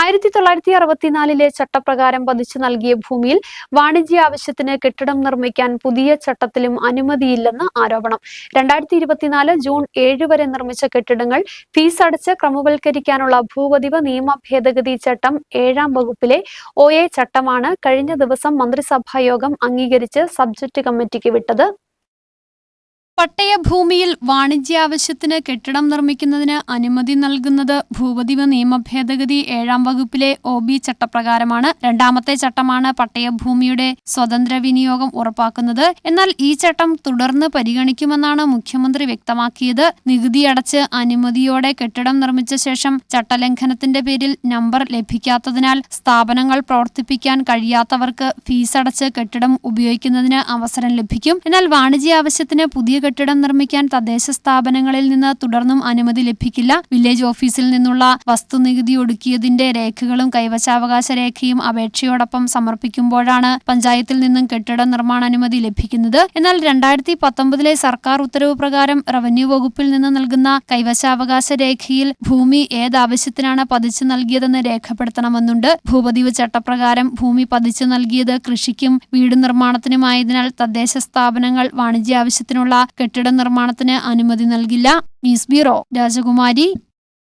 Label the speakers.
Speaker 1: ആയിരത്തി തൊള്ളായിരത്തി അറുപത്തിനാലിലെ ചട്ടപ്രകാരം പതിച്ചു നൽകിയ ഭൂമിയിൽ വാണിജ്യ ആവശ്യത്തിന് കെട്ടിടം നിർമ്മിക്കാൻ പുതിയ ചട്ടത്തിലും അനുമതിയില്ലെന്ന് ആരോപണം. രണ്ടായിരത്തി ഇരുപത്തിനാല് ജൂൺ ഏഴ് വരെ നിർമ്മിച്ച കെട്ടിടങ്ങൾ ഫീസ് അടച്ച് ക്രമവൽക്കരിക്കാനുള്ള ഭൂപതിവ് നിയമ ഭേദഗതി ചട്ടം ഏഴാം വകുപ്പിലെ ഒ എ ചട്ടമാണ് കഴിഞ്ഞ ദിവസം മന്ത്രിസഭാ യോഗം അംഗീകരിച്ച് സബ്ജക്ട് കമ്മിറ്റിക്ക് വിട്ടത്. പട്ടയഭൂമിയിൽ വാണിജ്യാവശ്യത്തിന് കെട്ടിടം നിർമ്മിക്കുന്നതിന് അനുമതി നൽകുന്നത് ഭൂപതിവ് നിയമ ഭേദഗതി ഏഴാം വകുപ്പിലെ ഒ ബി ചട്ടപ്രകാരമാണ്. രണ്ടാമത്തെ ചട്ടമാണ് പട്ടയഭൂമിയുടെ സ്വതന്ത്ര വിനിയോഗം ഉറപ്പാക്കുന്നത്. എന്നാൽ ഈ ചട്ടം തുടർന്ന് പരിഗണിക്കുമെന്നാണ് മുഖ്യമന്ത്രി വ്യക്തമാക്കിയത്. നികുതി അടച്ച് അനുമതിയോടെ കെട്ടിടം നിർമ്മിച്ച ശേഷം ചട്ടലംഘനത്തിന്റെ പേരിൽ നമ്പർ ലഭിക്കാത്തതിനാൽ സ്ഥാപനങ്ങൾ പ്രവർത്തിപ്പിക്കാൻ കഴിയാത്തവർക്ക് ഫീസ് അടച്ച് കെട്ടിടം ഉപയോഗിക്കുന്നതിന് അവസരം ലഭിക്കും. എന്നാൽ വാണിജ്യ ആവശ്യത്തിന് പുതിയ കെട്ടിടം നിർമ്മിക്കാൻ തദ്ദേശ സ്ഥാപനങ്ങളിൽ നിന്ന് തുടർന്നും അനുമതി ലഭിക്കില്ല. വില്ലേജ് ഓഫീസിൽ നിന്നുള്ള വസ്തുനികുതി ഒടുക്കിയതിന്റെ രേഖകളും കൈവശാവകാശ രേഖയും അപേക്ഷയോടൊപ്പം സമർപ്പിക്കുമ്പോഴാണ് പഞ്ചായത്തിൽ നിന്നും കെട്ടിട നിർമ്മാണ അനുമതി ലഭിക്കുന്നത്. എന്നാൽ രണ്ടായിരത്തി പത്തൊമ്പതിലെ സർക്കാർ ഉത്തരവ് പ്രകാരം റവന്യൂ വകുപ്പിൽ നിന്ന് നൽകുന്ന കൈവശാവകാശ രേഖയിൽ ഭൂമി ഏതാവശ്യത്തിനാണ് പതിച്ചു നൽകിയതെന്ന് രേഖപ്പെടുത്തണമെന്നുണ്ട്. ഭൂപതിവ് ചട്ടപ്രകാരം ഭൂമി പതിച്ചു നൽകിയത് കൃഷിക്കും വീട് നിർമ്മാണത്തിനുമായതിനാൽ തദ്ദേശ സ്ഥാപനങ്ങൾ വാണിജ്യ ആവശ്യത്തിനുള്ള കെട്ടിട നിർമ്മാണത്തിന് അനുമതി നൽകില്ല. ന്യൂസ് ബ്യൂറോ രാജകുമാരി.